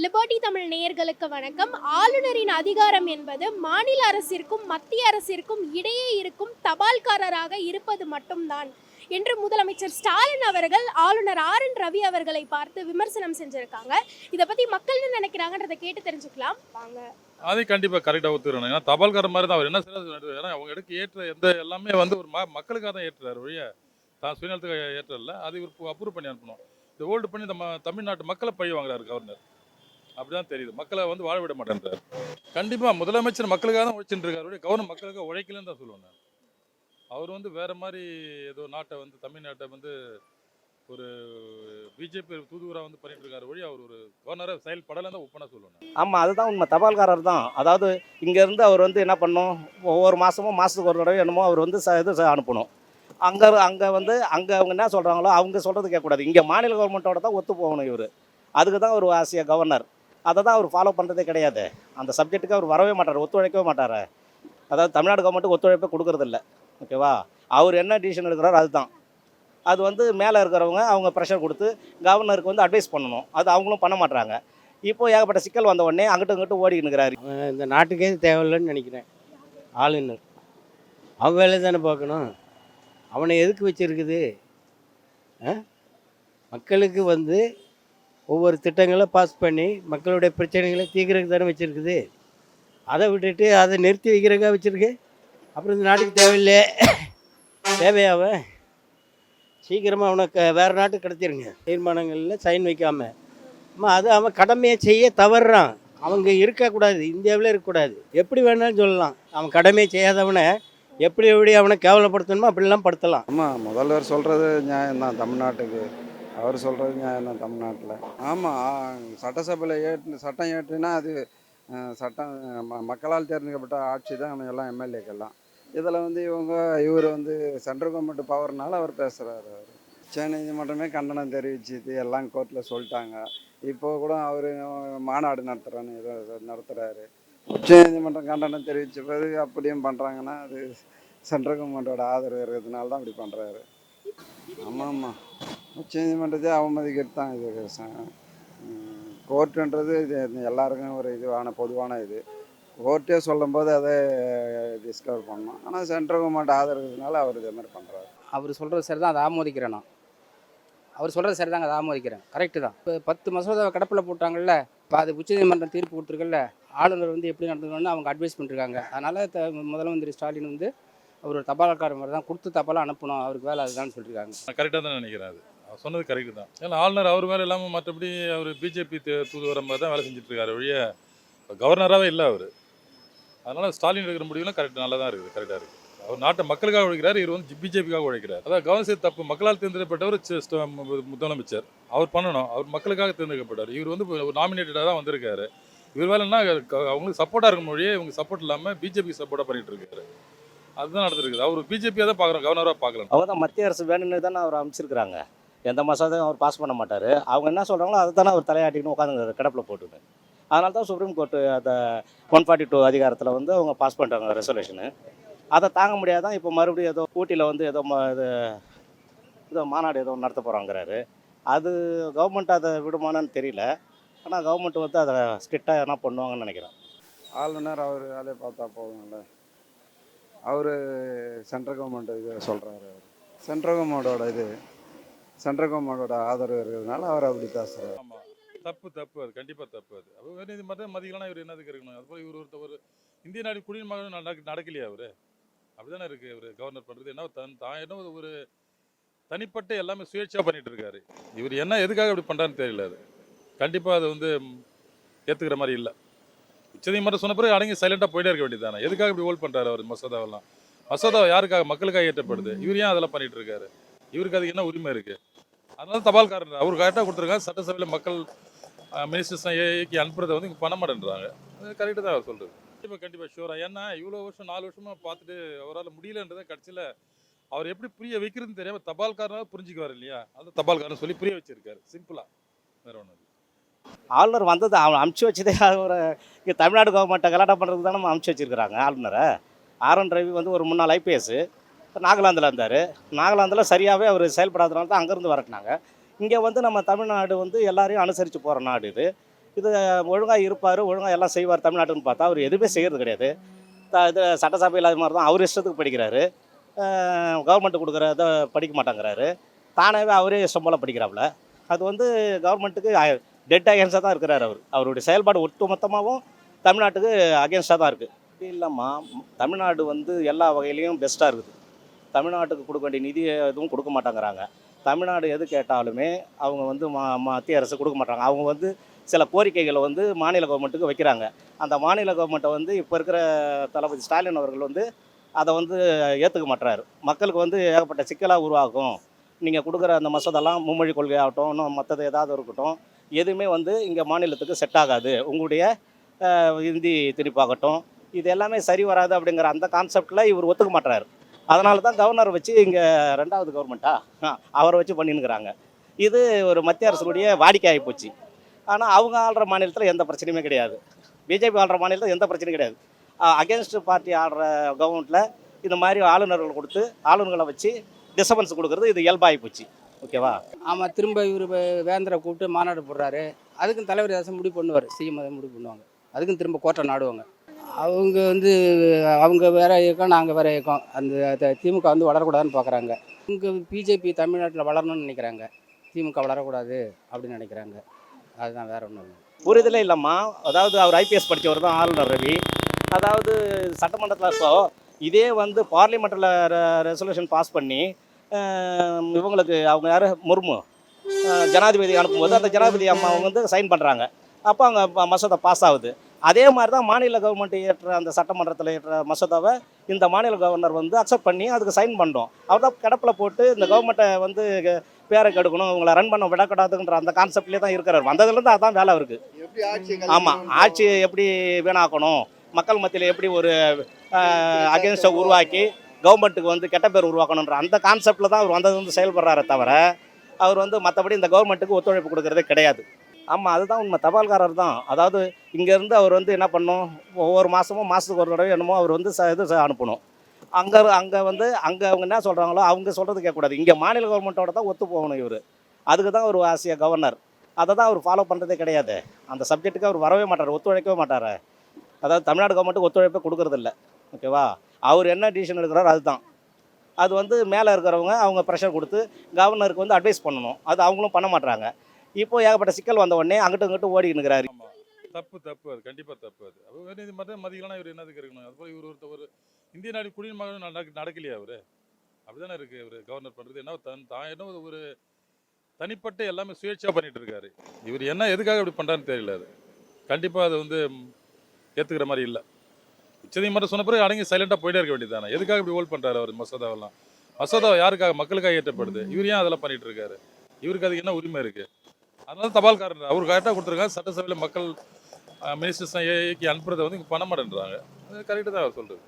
Liberty Tamil நேயர்களுக்கு வணக்கம். ஆளுநரின் அதிகாரம் என்பது மாநில அரசிற்கும் மத்திய அரசிற்கும் இடையே இருக்கும் தபால்காரராக இருப்பது மட்டும்தான் என்று முதலமைச்சர் ஸ்டாலின் அவர்கள் ஆளுநர் ஆர் என் ரவி அவர்களை பார்த்து விமர்சனம் செஞ்சிருக்காங்க. இதை பத்தி மக்கள் என்ன நினைக்கிறாங்கன்றதை கேட்டு தெரிஞ்சுக்கலாம். வாங்க. அதை கண்டிப்பாக கரெக்டாக ஒத்துக்கிறேன். ஏன்னா தபால்கார மாதிரி தான் அவர் என்ன செய்யறது ஏன்னா அவங்க எடுக்க ஏற்ற எந்த எல்லாமே வந்து ஒரு மக்களுக்காக தான் ஏற்றுறாரு ஒழிய தான் சுயநலத்துக்கு ஏற்றல அது இவர் அப்ரூவ் பண்ணி அனுப்பணும். இந்த ஓல்டு பண்ணி நம்ம தமிழ்நாட்டு மக்களை பழி வாங்குறாரு கவர்னர் அப்படிதான் தெரியுது. மக்களை வந்து வாழ விட மாட்டேன்றார். கண்டிப்பாக முதலமைச்சர் மக்களுக்காக தான் உழைச்சிட்டு இருக்காரு. ஒழிய கவர்னர் மக்களுக்காக உழைக்கலன்னு தான் சொல்லுவேன் நான். அவர் வந்து வேற மாதிரி ஏதோ நாட்டை வந்து தமிழ்நாட்டை வந்து ஒரு பிஜேபி தூதுவராக வந்து பண்ணிட்டு இருக்காரு வழி அவர் ஒரு கவர்னராக செயல்படலைன்னு தான் ஒப்பனா சொல்லுவேன் ஆமாம் அதுதான் உண்மை. தபால்காரர் தான். அதாவது இங்கேருந்து அவர் வந்து என்ன பண்ணணும்? ஒவ்வொரு மாதமும் மாதத்துக்கு ஒரு தடவை என்னமோ அவர் வந்து ச இது ச- அனுப்பணும். அங்கே அங்கே வந்து அங்கே அவங்க என்ன சொல்கிறாங்களோ அவங்க சொல்கிறது கேட்கக்கூடாது. இங்கே மாநில கவர்மெண்ட்டோட தான் ஒத்து போகணும் இவர். அதுக்கு தான் ஒரு ஆசிய கவர்னர் அதை தான் அவர் ஃபாலோ பண்ணுறதே கிடையாது. அந்த சப்ஜெக்ட்டுக்கு அவர் வரவே மாட்டார் ஒத்துழைக்கவே மாட்டார். அதாவது தமிழ்நாடு கவர்மெண்ட்டுக்கு ஒத்துழைப்பே கொடுக்கறதில்ல. ஓகேவா அவர் என்ன டிசிஷன் எடுக்கிறாரோ அதுதான். அது வந்து மேலே இருக்கிறவங்க அவங்க ப்ரெஷர் கொடுத்து கவர்னருக்கு வந்து அட்வைஸ் பண்ணணும். அது அவங்களும் பண்ண மாட்றாங்க. இப்போ ஏகப்பட்ட சிக்கல் வந்த உடனே அங்கிட்டும் இங்கிட்டும் ஓடிக்கிட்டு இருக்கிறாரு இந்த நாட்டுக்கே தேவையில்லைன்னு நினைக்கிறேன். ஆளுநர். அவன் வேலை தானே பார்க்கணும். அவனை எதுக்கு வச்சிருக்குது? ஆ? மக்களுக்கு வந்து ஒவ்வொரு திட்டங்களை பாஸ் பண்ணி மக்களுடைய பிரச்சனைகளை தீர்க்கறதுக்கு தானே வச்சுருக்குது. அதை விட்டுட்டு அதை நிறுத்தி வைக்கிறக்கா வச்சுருக்கு? அப்புறம் இந்த நாட்டுக்கு தேவையில்லையே தேவையாவ? சீக்கிரமாக அவனை க வேறு நாட்டுக்கு கடத்திடுங்க தீர்மானங்களில் சைன் வைக்காமல் அம்மா அது அவன் கடமையை செய்ய தவறுறான். அவங்க இருக்கக்கூடாது. இந்தியாவில் இருக்கக்கூடாது. எப்படி வேணாலும் சொல்லலாம். அவன் கடமையை செய்யாதவனை எப்படி எப்படி அவனை கேவலப்படுத்தணுமோ அப்படிலாம் படுத்தலாம். ஆமாம் முதல்வர் சொல்கிறது நியாயம்தான். தமிழ்நாட்டுக்கு அவர் சொல்கிறது நியாயம்தான் தமிழ்நாட்டில். ஆமாம் சட்டசபையில் ஏற்று சட்டம் ஏற்றுனா அது சட்டம் ம- மக்களால் தேர்ந்தெடுக்கப்பட்ட ஆட்சி தான் நம்ம எல்லாம் எம்எல்ஏக்கெல்லாம். இதில் வந்து இவங்க இவர் வந்து சென்ட்ரல் கவர்மெண்ட் பவர்னால அவர் பேசுகிறாரு அவர். சென்னை நீதிமன்றமே கண்டனம் தெரிவிச்சுது எல்லாம் கோர்ட்டில் சொல்லிட்டாங்க. இப்போ கூட அவர் மாநாடு நடத்துகிறேன்னு ஏதோ நடத்துகிறாரு உச்ச நீதிமன்றம் கண்டனம் தெரிவித்த பிறகு அப்படியும் பண்ணுறாங்கன்னா அது சென்ட்ரல் கவர்மெண்ட்டோட ஆதரவு இருக்கிறதுனால தான் அப்படி பண்ணுறாரு ஆமாம் ஆமாம் சேஞ்ச் பண்ணுறதே அவமதிக்கிறது தான் இது கோர்ட்டுன்றது இது எல்லாருக்கும் ஒரு இதுவான பொதுவான இது. கோர்ட்டே சொல்லும்போது அதை டிஸ்கவர் பண்ணணும். ஆனால் சென்ட்ரல் கவர்மெண்ட் ஆதரவு இருக்கிறதுனால அவர் இதே மாதிரி பண்ணுறாரு அவர் சொல்கிறது சரி தான் அதை ஆமோதிக்கிறேன் நான். அவர் சொல்கிறது சரி தாங்க அதை ஆமோதிக்கிறேன் கரெக்டு தான். இப்போ பத்து மசோதாவை கடப்பில் போட்டாங்கல்ல இப்போ அது உச்சநீதிமன்றம் தீர்ப்பு கொடுத்துருக்கல்ல ஆளுநர் வந்து எப்படி நடந்துக்கணும்னு அவங்க அட்வைஸ் பண்ணிருக்காங்க. அதனால் த முதலமந்திரி ஸ்டாலின் வந்து அவர் ஒரு தபால்காரர் மாதிரி தான் கொடுத்து தபாலாக அனுப்பணும் அவருக்கு வேலை அதுதான் சொல்லியிருக்காங்க. கரெக்டாக தான் நினைக்கிறேன் அது. அவர் சொன்னது கரெக்டு தான். ஏன்னா ஆளுநர் அவர் மேலே இல்லாமல் மற்றபடி அவர் பிஜேபி தூதுவர மாதிரி தான் வேலை செஞ்சுட்ருக்காரு வழிய கவர்னராகவே இல்லை அவர். அதனால் ஸ்டாலின் எடுக்கிற முடிவுலாம் கரெக்ட் நல்லா தான் இருக்குது கரெக்டாக இருக்குது அவர் நாட்டை மக்களுக்காக உழைக்கிறார் இவர் வந்து பிஜேபிக்காக உழைக்கிறார். அதாவது கவர்னர் தப்பு. மக்களால் தேர்ந்தெடுக்கப்பட்டவர் முதலமைச்சர். அவர் பண்ணணும். அவர் மக்களுக்காக தேர்ந்தெடுக்கப்பட்டார். இவர் வந்து ஒரு நாமினேட்டடாக தான் வந்திருக்காரு. இவர் வேலைன்னா அவங்களுக்கு சப்போர்ட்டாக இருக்கும் மொழியே இவங்க சப்போர்ட் இல்லாமல் பிஜேபிக்கு சப்போர்ட்டாக பண்ணிகிட்டு இருக்காரு அதுதான் நடந்திருக்குது. அவர் பிஜேபியாக தான் பார்க்குறோம். கவர்னராக பார்க்கலாம் அவங்க தான் மத்திய அரசு வேணும்னு தானே அவர் அமைச்சிருக்கிறாங்க எந்த மசோதையும் அவர் பாஸ் பண்ண மாட்டார். அவங்க என்ன சொல்கிறாங்களோ அதை தானே அவர் தலையாட்டின்னு உட்காந்து கிடப்பில் போட்டுட்டு அதனால தான் சுப்ரீம் கோர்ட்டு அந்த ஒன் ஃபார்ட்டி டூ அதிகாரத்தில் வந்து அவங்க பாஸ் பண்ணுறாங்க ரெசல்யூஷனு அதை தாங்க முடியாதான் இப்போ மறுபடியும் ஏதோ ஊட்டியில் வந்து ஏதோ ம- இது ஏதோ மாநாடு ஏதோ நடத்த போகிறாங்கிறாரு அது கவர்மெண்ட் அதை விடுமானு தெரியல. ஆனால் கவர்மெண்ட் வந்து அதை ஸ்ட்ரிக்டாக என்ன பண்ணுவாங்கன்னு நினைக்கிறேன். ஆளுநர் அவர் வேலையை பார்த்தா போதும்ல. அவர் சென்ட்ரல் கவர்மெண்ட் இது சொல்கிறாரு அவர். சென்ட்ரல் கவர்மெண்டோட இது சென்ட்ரல் கவர்மெண்டோட ஆதரவு இருக்கிறதுனால அவர் அப்படி பேசுகிறார் ஆமாம் தப்பு தப்பு அது. கண்டிப்பாக தப்பு அது. அப்போ வேறு இது மட்டும் மதிக்கலாம் இவர் என்னதுக்கு இருக்கணும் அதுபோல் இவர் ஒருத்த ஒரு இந்திய நாடு குடிமகன் நடக்க நடக்கலையா அவர்? அப்படிதானே இருக்கு இவர் கவர்னர் பண்ணுறது என்ன தன் தான் என்ன ஒரு- தனிப்பட்ட எல்லாமே சுயேட்சையாக பண்ணிகிட்டு இருக்காரு. இவர் என்ன எதுக்காக இப்படி பண்ணுறான்னு தெரியல அது. கண்டிப்பாக அது வந்து ஏற்றுக்கிற மாதிரி இல்லை. உச்சநீதிமன்றம் சொன்ன பிறகு அடங்கி சைலண்டாக போயிட்டே இருக்க வேண்டியதானே எதுக்காக இப்படி ஹோல்ட் பண்ணுறாரு அவர் மசோதாவெல்லாம்? மசோதா யாருக்காக மக்களுக்காக ஏற்றப்படுது? இவர் ஏன் அதெல்லாம் பண்ணிட்டு இருக்காரு? இவருக்கு அதுக்கு என்ன உரிமை இருக்குது அதனால தபால்காரன் அவர் கரெக்டாக கொடுத்துருக்காங்க சட்டசபையில் மக்கள் மினிஸ்டர்ஸ் ஏக்கி அனுப்புறதை வந்து இங்கே பண்ண மாட்டேன்றாங்க. அது தான் அவர் சொல்கிறது கண்டிப்பாக கண்டிப்பாக ஷூராக ஏன்னா இவ்வளோ வருஷம் நாலு வருஷமாக பார்த்துட்டு அவரால் முடியலன்றதை கடைசியில் அவர் எப்படி புரிய வைக்கிறதுன்னு தெரியாமல் தபால்காரனாக புரிஞ்சுக்குவார் இல்லையா? அந்த தபால்காரன் சொல்லி புரிய வச்சிருக்காரு. சிம்பிளாக வேற ஒன்றும் ஆளுநர் வந்தது அவன் அமுச்சு வச்சதே ஒரு இங்கே தமிழ்நாடு கவர்மெண்ட்டை கலாட்டம் பண்ணுறதுக்கு தானே அமுச்சு வச்சிருக்கிறாங்க ஆளுநரை. ஆர் என் ரவி வந்து ஒரு முன்னாள் ஐபிஎஸ் நாகாலாந்தில் இருந்தார். நாகாலாந்தில் சரியாகவே அவர் செயல்படாதனால தான் அங்கேருந்து வரட்டினாங்க. இங்கே வந்து நம்ம தமிழ்நாடு வந்து எல்லாரையும் அனுசரித்து போகிற நாடு இது. இது ஒழுங்காக இருப்பார் ஒழுங்காக எல்லாம் செய்வார் தமிழ்நாட்டுன்னு பார்த்தா அவர் எதுவுமே செய்கிறது கிடையாது. த- இது சட்டசபையில் அது மாதிரி தான் அவர் இஷ்டத்துக்கு படிக்கிறாரு. கொடுக்குற இதை படிக்க மாட்டேங்கிறாரு. தானாகவே அவரே சம்பளம் படிக்கிறாப்புல. அது வந்து கவர்மெண்ட்டுக்கு டெட் அகேன்ஸ்டாக தான் இருக்கிறார் அவர். அவருடைய செயல்பாடு ஒட்டுமொத்தமாகவும் தமிழ்நாட்டுக்கு அகேன்ஸ்டாக தான் இருக்குது இல்லைம்மா தமிழ்நாடு வந்து எல்லா வகையிலையும் பெஸ்ட்டாக இருக்குது. தமிழ்நாட்டுக்கு கொடுக்க வேண்டிய நிதி எதுவும் கொடுக்க மாட்டேங்கிறாங்க. தமிழ்நாடு எது கேட்டாலுமே அவங்க வந்து மா மத்திய அரசு கொடுக்க மாட்டாங்க அவங்க வந்து சில கோரிக்கைகளை வந்து மாநில கவர்மெண்ட்டுக்கு வைக்கிறாங்க. அந்த மாநில கவர்மெண்ட்டை வந்து இப்போ இருக்கிற தளபதி ஸ்டாலின் அவர்கள் வந்து அதை வந்து ஏற்றுக்க மாட்டுறாரு மக்களுக்கு வந்து ஏகப்பட்ட சிக்கலாக உருவாகும். நீங்கள் கொடுக்குற அந்த மசோதெல்லாம் மும்மொழி கொள்கை ஆகட்டும் இன்னும் மற்றது ஏதாவது இருக்கட்டும் எதுவுமே வந்து இங்கே மாநிலத்துக்கு செட் ஆகாது. உங்களுடைய இந்தி திணிப்பாகட்டும் இது எல்லாமே சரி வராது அப்படிங்கிற அந்த கான்செப்டில் இவர் ஒத்துக்க மாட்டுறாரு அதனால தான் கவர்னர் வச்சு இங்கே ரெண்டாவது கவர்மெண்ட்டா அவரை வச்சு பண்ணினுக்கிறாங்க இது ஒரு மத்திய அரசுடைய வாடிக்கை ஆகி போச்சு. ஆனால் அவங்க ஆள்ற மாநிலத்தில் எந்த பிரச்சனையுமே கிடையாது. பிஜேபி ஆள்ற மாநிலத்தில் எந்த பிரச்சனையும் கிடையாது. அகேன்ஸ்ட் பார்ட்டி ஆடுற கவர்மெண்ட்டில் இந்த மாதிரி ஆளுநர்கள் கொடுத்து ஆளுநர்களை வச்சு டிஸ்டபன்ஸ் கொடுக்குறது இது இயல்பாகி போச்சு. ஓகேவா? ஆமாம் திரும்ப இவர் வேந்தரை கூப்பிட்டு மாநாடு போடுறாரு. அதுக்கும் தலைவர் ஏதாச்சும் முடிவு பண்ணுவார். சிஎம் அதை முடிவு பண்ணுவாங்க. அதுக்கும் திரும்ப கோட்டை நாடுவாங்க. அவங்க வந்து அவங்க வேற இயக்கம் நாங்கள் வேற இயக்கம். அந்த திமுக வந்து வளரக்கூடாதுன்னு பார்க்குறாங்க இங்கே பிஜேபி தமிழ்நாட்டில் வளரணும்னு நினைக்கிறாங்க. திமுக வளரக்கூடாது அப்படின்னு நினைக்கிறாங்க. அதுதான் வேற ஒன்றும் இல்லை. புரிதலே இல்லைம்மா. அதாவது அவர் ஐபிஎஸ் படித்தவர் தான் ஆளுநர் ரவி. அதாவது சட்டமன்றத்தில் இதே வந்து பார்லிமெண்ட்டில் ரெசல்யூஷன் பாஸ் பண்ணி இவங்களுக்கு அவங்க யார்? முர்மு. ஜனாதிபதி அனுப்பும்போது அந்த ஜனாதிபதி அம்மா அவங்க வந்து சைன் பண்ணுறாங்க அப்போ அங்கே ம- மசோதா பாஸ் ஆகுது. அதே மாதிரி தான் மாநில கவர்மெண்ட் ஏற்ற அந்த சட்டமன்றத்தில் ஏற்ற மசோதாவை இந்த மாநில கவர்னர் வந்து அக்செப்ட் பண்ணி அதுக்கு சைன் பண்ணோம். அவர் தான் கிடப்பில் போட்டு இந்த கவர்மெண்ட்டை வந்து பேரை கெடுக்கணும் இவங்களை ரன் பண்ண விடக்கூடாதுன்ற அந்த கான்செப்ட்லேயே தான் இருக்கிறார். வந்ததுலேருந்து அதான் வேலை அவருக்கு. ஆமாம் ஆட்சி எப்படி வீணாக்கணும்? மக்கள் மத்தியில் எப்படி ஒரு அகேன்ஸ்டை உருவாக்கி கவர்மெண்ட்டுக்கு வந்து கெட்ட பேர் உருவாக்கணுன்ற அந்த கான்செப்டில் தான் அவர் வந்தது வந்து செயல்படுறாரே தவிர அவர் வந்து மற்றபடி இந்த கவர்மெண்ட்டுக்கு ஒத்துழைப்பு கொடுக்கறதே கிடையாது. ஆமாம் அதுதான் உண்மை. தபால்காரர் தான். அதாவது இங்கேருந்து அவர் வந்து என்ன பண்ணும்? ஒவ்வொரு மாதமும் மாதத்துக்கு ஒரு தடவை என்னமோ அவர் வந்து ச இது அனுப்பணும். அங்கே அங்கே வந்து அங்கே அவங்க என்ன சொல்கிறாங்களோ அவங்க சொல்கிறது கேட்கக்கூடாது. இங்கே மாநில கவர்மெண்ட்டோட தான் ஒத்து போகணும் இவர். அதுக்கு தான் ஒரு ஆசிய கவர்னர் அதை தான் அவர் ஃபாலோ பண்ணுறதே கிடையாது. அந்த சப்ஜெக்ட்டுக்கு அவர் வரவே மாட்டார் ஒத்துழைக்கவே மாட்டார். அதாவது தமிழ்நாடு கவர்மெண்ட்டுக்கு ஒத்துழைப்பே கொடுக்கறதில்ல. ஓகேவா? அவர் என்ன டிசிஷன் எடுக்கிறாரோ அதுதான். அது வந்து மேலே இருக்கிறவங்க அவங்க ப்ரெஷர் கொடுத்து கவர்னருக்கு வந்து அட்வைஸ் பண்ணணும். அது அவங்களும் பண்ண மாட்டாங்க இப்போ ஏகப்பட்ட சிக்கல் வந்த உடனே அங்கிட்டு இங்கிட்டு ஓடிக்கிறாரு தப்பு தப்பு அது. கண்டிப்பாக தப்பு அது. அப்போ வேறு இது மட்டும் மதிக்கலாம் இவர் என்னதுக்கு இருக்கணும்? அதுபோல் இவர் ஒருத்த ஒரு இந்திய நாடு குடிமகன் நடக்க நடக்கலையா அவரு? அப்படிதானே இருக்கு இவர் கவர்னர் பண்ணுறது என்ன தன் தான் என்ன ஒரு தனிப்பட்ட எல்லாமே சுயேட்சா பண்ணிட்டு இருக்காரு. இவர் என்ன எதுக்காக இப்படி பண்ணுறான்னு தெரியல அது. கண்டிப்பாக அது வந்து ஏற்றுக்கிற மாதிரி இல்லை. உச்சநீதிமன்றம் சொன்ன பிறகு அடங்கி சைலண்டாக போயிட்டே இருக்க வேண்டியதானே எதுக்காக இப்படி ஹோல்ட் பண்ணுறாரு அவர் மசோதாவெல்லாம் மசோதா யாருக்காக மக்களுக்காக ஏற்றப்படுது இவர் ஏன் அதெல்லாம் பண்ணிட்டு இருக்காரு இவருக்கு அதுக்கு என்ன உரிமை இருக்குது அதனால தபால்காரர் அவர் கரெக்டாக கொடுத்துருக்காங்க சட்டசபையில் மக்கள் மினிஸ்டர்ஸ் இயக்கி அனுப்புறதை வந்து இங்கே பண்ண மாட்டேன்றாங்க அது தான் அவர் சொல்கிறது